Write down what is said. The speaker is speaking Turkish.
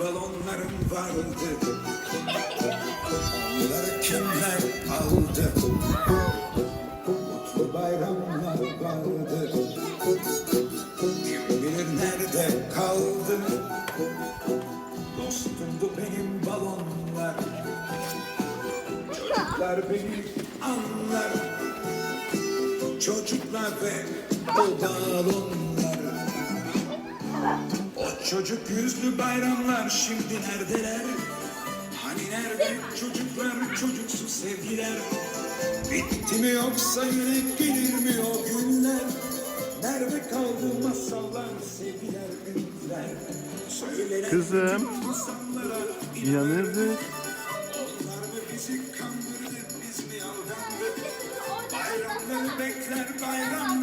balonlarım vardı. Onları kimler aldı? Mutlu bayramlar vardı. Kim bilir nerede kaldı? Dostumdu benim balonlar. Çocuklar beni anlar. Çocuklar ve o balonlar çocuk yüzlü bayramlar şimdi neredeler? Hani nerede çocuklar çocuksu sevgiler? Bitti mi yoksa yine gelir mi o günler? Nerede kaldı masallar, sevgiler, ümitler? Söylenen Kızım. İnanırdık. Onlar mı bizi kandırdı, biz mi aldandık? Bayramları bekler bayram